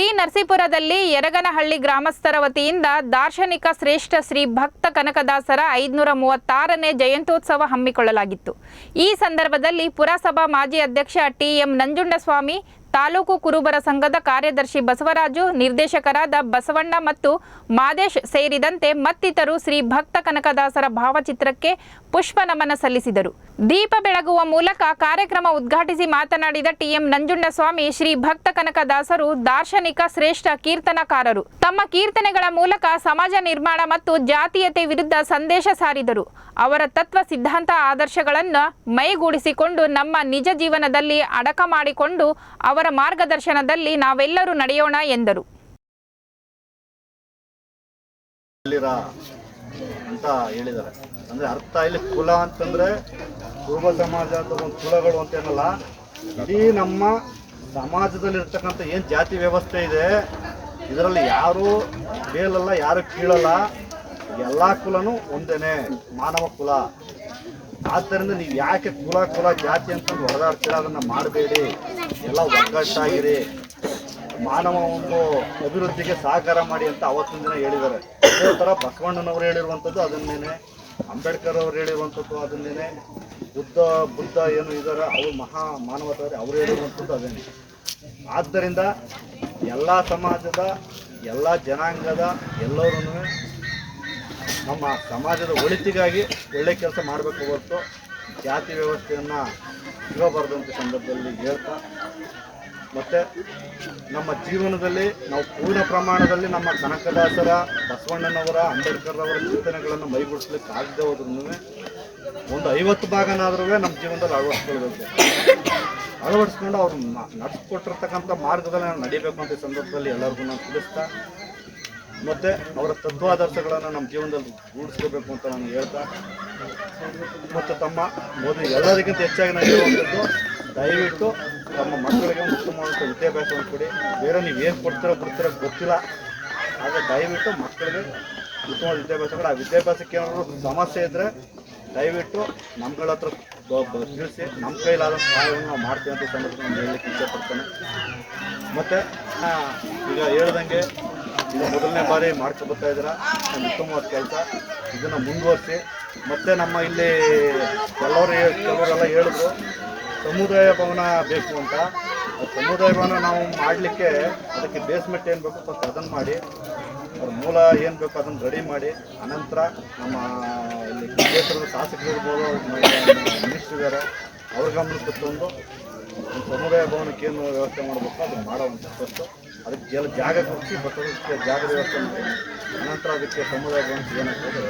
T ನರಸೀಪುರದಲ್ಲಿ Yaraganahalli ಗ್ರಾಮಸ್ಥರ ವತಿಯಿಂದ ದಾರ್ಶನಿಕ ಶ್ರೇಷ್ಠ ಶ್ರೀ ಭಕ್ತ ಕನಕದಾಸರ ಐದುನೂರ ಮೂವತ್ತಾರನೇ ಜಯಂತ್ಯೋತ್ಸವ ಹಮ್ಮಿಕೊಳ್ಳಲಾಗಿತ್ತು. ಈ ಸಂದರ್ಭದಲ್ಲಿ ಪುರಸಭಾ ಮಾಜಿ ಅಧ್ಯಕ್ಷ ಟಿ ಎಂ ನಂಜುಂಡಸ್ವಾಮಿ ತಾಲೂಕು ಕುರುಬರ ಸಂಘದ ಕಾರ್ಯದರ್ಶಿ ಬಸವರಾಜು, ನಿರ್ದೇಶಕರಾದ ಬಸವಣ್ಣ ಮತ್ತು ಮಾದೇಶ್ ಸೇರಿದಂತೆ ಮತ್ತಿತರರು ಶ್ರೀ ಭಕ್ತ ಕನಕದಾಸರ ಭಾವಚಿತ್ರಕ್ಕೆ ಪುಷ್ಪ ನಮನ ಸಲ್ಲಿಸಿದರು. ದೀಪ ಬೆಳಗುವ ಮೂಲಕ ಕಾರ್ಯಕ್ರಮ ಉದ್ಘಾಟಿಸಿ ಮಾತನಾಡಿದ ಟಿಎಂ ನಂಜುಂಡಸ್ವಾಮಿ, ಶ್ರೀ ಭಕ್ತ ಕನಕದಾಸರು ದಾರ್ಶನಿಕ ಶ್ರೇಷ್ಠ ಕೀರ್ತನಕಾರರು. ತಮ್ಮ ಕೀರ್ತನೆಗಳ ಮೂಲಕ ಸಮಾಜ ನಿರ್ಮಾಣ ಮತ್ತು ಜಾತೀಯತೆ ವಿರುದ್ಧ ಸಂದೇಶ ಸಾರಿದರು. ಅವರ ತತ್ವ ಸಿದ್ಧಾಂತ ಆದರ್ಶಗಳನ್ನು ಮೈಗೂಡಿಸಿಕೊಂಡು ನಮ್ಮ ನಿಜ ಜೀವನದಲ್ಲಿ ಅಡಕ ಮಾಡಿಕೊಂಡು ಅವರ ಮಾರ್ಗದರ್ಶನದಲ್ಲಿ ನಾವೆಲ್ಲರೂ ನಡೆಯೋಣ ಎಂದರು. ಅಂತ ಹೇಳಿದ್ದಾರೆ. ಅಂದ್ರೆ ಅರ್ಥ ಇಲ್ಲಿ ಕುಲ ಅಂತಂದ್ರೆ ಕುರುಬ ಸಮಾಜ ಅಥವಾ ಕುಲಗಳು ಅಂತ ಏನಲ್ಲ, ಇಡೀ ನಮ್ಮ ಸಮಾಜದಲ್ಲಿರ್ತಕ್ಕಂಥ ಏನು ಜಾತಿ ವ್ಯವಸ್ಥೆ ಇದೆ, ಇದರಲ್ಲಿ ಯಾರು ಮೇಲಲ್ಲ, ಯಾರು ಕೀಳಲ್ಲ, ಎಲ್ಲ ಕುಲನೂ ಒಂದೇನೆ ಮಾನವ ಕುಲ. ಆದ್ದರಿಂದ ನೀವು ಯಾಕೆ ಕುಲ ಕುಲ, ಜಾತಿ ಅಂತಂದು ಹೊಡೆದಾಡ್ತೀರ ಅದನ್ನ ಮಾಡಬೇಡಿ. ಎಲ್ಲ ಒಗ್ಗಟ್ಟಾಗಿರಿ. ಮಾನವ ಒಂದು ಅಭಿವೃದ್ಧಿಗೆ ಸಹಕಾರ ಮಾಡಿ ಅಂತ ಅವತ್ತಿನ ದಿನ ಹೇಳಿದ್ದಾರೆ. ಅದೇ ಥರ ಬಸವಣ್ಣನವರು ಹೇಳಿರುವಂಥದ್ದು ಅದನ್ನೇನೆ ಅಂಬೇಡ್ಕರ್ ಅವರು ಹೇಳಿರುವಂಥದ್ದು ಅದನ್ನೇನೆ ಬುದ್ಧ ಬುದ್ಧ ಏನು ಇದ್ದಾರೆ ಅವರು ಮಹಾ ಮಾನವತಾರೆ ಅವರು ಹೇಳಿರುವಂಥದ್ದು ಅದೇನೆ ಆದ್ದರಿಂದ ಎಲ್ಲ ಸಮಾಜದ, ಎಲ್ಲ ಜನಾಂಗದ ಎಲ್ಲರೂ ನಮ್ಮ ಸಮಾಜದ ಒಳಿತಿಗಾಗಿ ಒಳ್ಳೆ ಕೆಲಸ ಮಾಡಬೇಕು ಹೊರತು ಜಾತಿ ವ್ಯವಸ್ಥೆಯನ್ನು ಇರಬಾರ್ದು ಅಂತ ಸಂದರ್ಭದಲ್ಲಿ ಹೇಳ್ತಾ, ಮತ್ತು ನಮ್ಮ ಜೀವನದಲ್ಲಿ ನಾವು ಪೂರ್ಣ ಪ್ರಮಾಣದಲ್ಲಿ ನಮ್ಮ ಕನಕದಾಸರ, ಬಸವಣ್ಣನವರ, ಅಂಬೇಡ್ಕರ್ ಅವರ ಚಿಂತನೆಗಳನ್ನು ಮೈಗೂಡಿಸ್ಲಿಕ್ಕೆ ಆಗದೆ ಹೋದ್ರೂ ಒಂದು ಐವತ್ತು ಭಾಗನಾದ್ರೂ ನಮ್ಮ ಜೀವನದಲ್ಲಿ ಅಳವಡಿಸ್ಕೊಳ್ಬೇಕು. ಅಳವಡಿಸ್ಕೊಂಡು ಅವ್ರು ನಡೆಸ್ಕೊಟ್ಟಿರ್ತಕ್ಕಂಥ ಮಾರ್ಗದಲ್ಲಿ ನಾವು ನಡಿಬೇಕು ಅಂತ ಸಂದರ್ಭದಲ್ಲಿ ಎಲ್ಲರಿಗೂ ನಾನು ತಿಳಿಸ್ತಾ ಮತ್ತು ಅವರ ತತ್ವಾದರ್ಶಗಳನ್ನು ನಮ್ಮ ಜೀವನದಲ್ಲಿ ರೂಢಿಸ್ಕೋಬೇಕು ಅಂತ ನಾನು ಹೇಳ್ತಾ, ಮತ್ತು ತಮ್ಮ ಮೋದಿ ಎಲ್ಲರಿಗಿಂತ ಹೆಚ್ಚಾಗಿ ನಾನು ಹೇಳುವಂಥದ್ದು, ದಯವಿಟ್ಟು ತಮ್ಮ ಮಕ್ಕಳಿಗೆ ಒಂದು ಉತ್ತಮವಾದಂಥ ವಿದ್ಯಾಭ್ಯಾಸವನ್ನು ಕೊಡಿ. ಬೇರೆ ನೀವು ಏನು ಕೊಡ್ತೀರೋ ಕೊಡ್ತೀರೋ ಗೊತ್ತಿಲ್ಲ. ಆದರೆ ದಯವಿಟ್ಟು ಮಕ್ಕಳಿಗೆ ಉತ್ತಮವಾದ ವಿದ್ಯಾಭ್ಯಾಸ ಕೊಡಿ. ಆ ವಿದ್ಯಾಭ್ಯಾಸಕ್ಕೆ ಏನಾದರೂ ಸಮಸ್ಯೆ ಇದ್ದರೆ ದಯವಿಟ್ಟು ನಮ್ಗಳ ಹತ್ರ ತಿಳಿಸಿ. ನಮ್ಮ ಕೈಲಾದ ಸಹಾಯವನ್ನು ನಾವು ಮಾಡ್ತೀವಿ ಅಂತ ಸಂದರ್ಭದಲ್ಲಿ ನಾನು ಹೇಳಲಿಕ್ಕೆ ಇಷ್ಟಪಡ್ತೇನೆ ಮತ್ತು ಈಗ ಹೇಳ್ದಂಗೆ ಇದು ಮೊದಲನೇ ಬಾರಿ ಮಾಡ್ಕೊಬರ್ತಾ ಇದ್ದೀರಾ ಉತ್ತಮವಾದ ಕೆಲಸ. ಇದನ್ನು ಮುಂದುವರಿಸಿ, ಮತ್ತು ನಮ್ಮ ಇಲ್ಲಿ ಕೆಲವರು ಕೆಲವರೆಲ್ಲ ಹೇಳಿದ್ರು, ಸಮುದಾಯ ಭವನ ಬೇಕು ಅಂತ. ಸಮುದಾಯ ಭವನ ನಾವು ಮಾಡಲಿಕ್ಕೆ ಅದಕ್ಕೆ ಬೇಸ್ಮೆಂಟ್ ಏನು ಬೇಕು ಫಸ್ಟ್ ಅದನ್ನು ಮಾಡಿ ಅವ್ರ ಮೂಲ ಏನು ಬೇಕು ಅದನ್ನು ರೆಡಿ ಮಾಡಿ, ಅನಂತರ ನಮ್ಮ ಇಲ್ಲಿ ಕ್ಷೇತ್ರದ ಶಾಸಕರು ಇರ್ಬೋದು ಮಿನಿಸ್ಟರ್ ಇದ್ದಾರೆ ಅವ್ರ ಗಮನಕ್ಕೆ ತಂದು ಸಮುದಾಯ ಭವನಕ್ಕೆ ಏನು ವ್ಯವಸ್ಥೆ ಮಾಡಬೇಕು ಅದನ್ನು ಮಾಡೋವಂಥ ಫಸ್ಟು ಅದಕ್ಕೆ ಜಲ ಜಾಗ ಕೊಡಿಸಿ ಬಸವಕ್ಕೆ ಜಾಗ ವ್ಯವಸ್ಥೆ ಅನಂತರ ಅದಕ್ಕೆ ಸಮುದಾಯ ಭವನ ಏನಾಗ್ತದೆ?